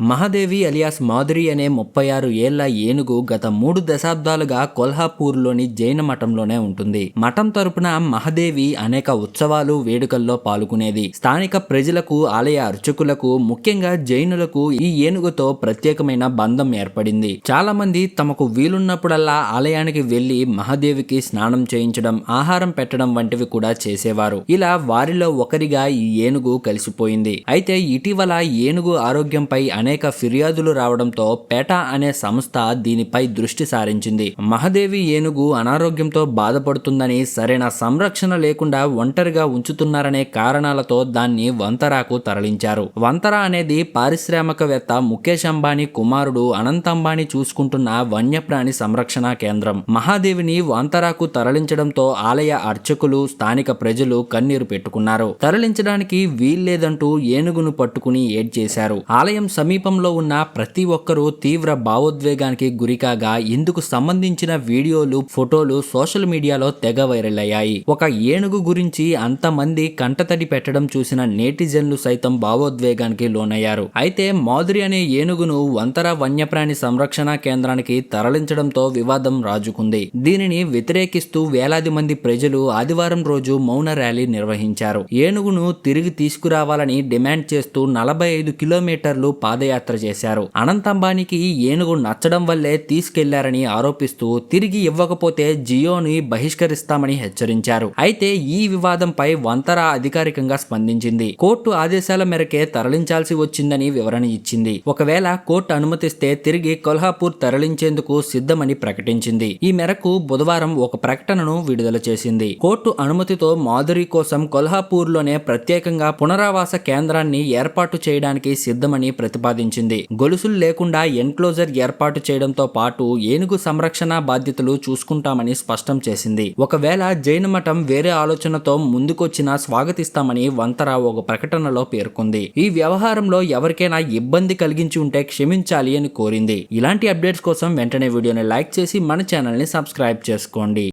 మహాదేవి alias Madhuri అనే ముప్పై ఆరు ఏళ్ళ ఏనుగు గత మూడు దశాబ్దాలుగా కొల్హాపూర్లోని జైన మఠంలోనే ఉంటుంది. మఠం తరపున మహాదేవి అనేక ఉత్సవాలు వేడుకల్లో పాల్గొనేది. స్థానిక ప్రజలకు ఆలయ అర్చకులకు ముఖ్యంగా జైనులకు ఈ ఏనుగుతో ప్రత్యేకమైన బంధం ఏర్పడింది. చాలా మంది తమకు వీలున్నప్పుడల్లా ఆలయానికి వెళ్ళి మహాదేవికి స్నానం చేయించడం ఆహారం పెట్టడం వంటివి కూడా చేసేవారు. ఇలా వారిలో ఒకరిగా ఈ ఏనుగు కలిసిపోయింది. అయితే ఇటీవల ఏనుగు ఆరోగ్యంపై అనేక ఫిర్యాదులు రావడంతో పేట అనే సంస్థ దీనిపై దృష్టి సారించింది. మహదేవి ఏనుగు అనారోగ్యంతో బాధపడుతుందని సరైన సంరక్షణ లేకుండా ఒంటరిగా ఉంచుతున్నారనే కారణాలతో దాన్ని వంతరాకు తరలించారు. వంతరా అనేది పారిశ్రామికవేత్త ముఖేష్ అంబానీ కుమారుడు అనంత్ అంబానీ చూసుకుంటున్న వన్యప్రాణి సంరక్షణ కేంద్రం. మహాదేవిని వంతరాకు తరలించడంతో ఆలయ అర్చకులు స్థానిక ప్రజలు కన్నీరు పెట్టుకున్నారు. తరలించడానికి వీల్లేదంటూ ఏనుగును పట్టుకుని ఏడ్చేశారు. ఆలయం సమీపంలో ఉన్న ప్రతి ఒక్కరూ తీవ్ర భావోద్వేగానికి గురికాగా ఇందుకు సంబంధించిన వీడియోలు ఫోటోలు సోషల్ మీడియాలో తెగ వైరల్ అయ్యాయి. ఒక ఏనుగు గురించి అంతమంది కంటతడి పెట్టడం చూసిన నేటిజన్లు సైతం భావోద్వేగానికి లోనయ్యారు. అయితే మాధురి అనే ఏనుగును వంతర వన్యప్రాణి సంరక్షణ కేంద్రానికి తరలించడంతో వివాదం రాజుకుంది. దీనిని వ్యతిరేకిస్తూ వేలాది మంది ప్రజలు ఆదివారం రోజు మౌన ర్యాలీ నిర్వహించారు. ఏనుగును తిరిగి తీసుకురావాలని డిమాండ్ చేస్తూ నలభై ఐదు కిలోమీటర్లు పాదయాత్ర చేశారు. అనంత్ అంబానీకి ఏనుగు నచ్చడం వల్లే తీసుకెళ్ళారని ఆరోపిస్తూ తిరిగి ఇవ్వకపోతే జియోని బహిష్కరిస్తామని హెచ్చరించారు. అయితే ఈ వివాదంపై వంతర అధికారికంగా స్పందించింది. కోర్టు ఆదేశాల మేరకే తరలించాల్సి వచ్చిందని వివరణ ఇచ్చింది. ఒకవేళ కోర్టు అనుమతిస్తే తిరిగి కొల్హాపూర్ తరలించేందుకు సిద్ధమని ప్రకటించింది. ఈ మేరకు బుధవారం ఒక ప్రకటనను విడుదల చేసింది. కోర్టు అనుమతితో మాధురి కోసం కొల్హాపూర్లోనే ప్రత్యేకంగా పునరావాస కేంద్రాన్ని ఏర్పాటు చేయడానికి సిద్ధమని ప్రతిపాదించింది గొలుసులు లేకుండా ఎన్క్లోజర్ ఏర్పాటు చేయడంతో పాటు ఏనుగు సంరక్షణ బాధ్యతలు చూసుకుంటామని స్పష్టం చేసింది. ఒకవేళ జైన మఠం వేరే ఆలోచనతో ముందుకొచ్చినా స్వాగతిస్తామని వంతర ఒక ప్రకటనలో పేర్కొంది. ఈ వ్యవహారంలో ఎవరికైనా ఇబ్బంది కలిగించి ఉంటే క్షమించాలి అని కోరింది. ఇలాంటి అప్డేట్స్ కోసం వెంటనే వీడియోని లైక్ చేసి మన ఛానల్ని సబ్స్క్రైబ్ చేసుకోండి.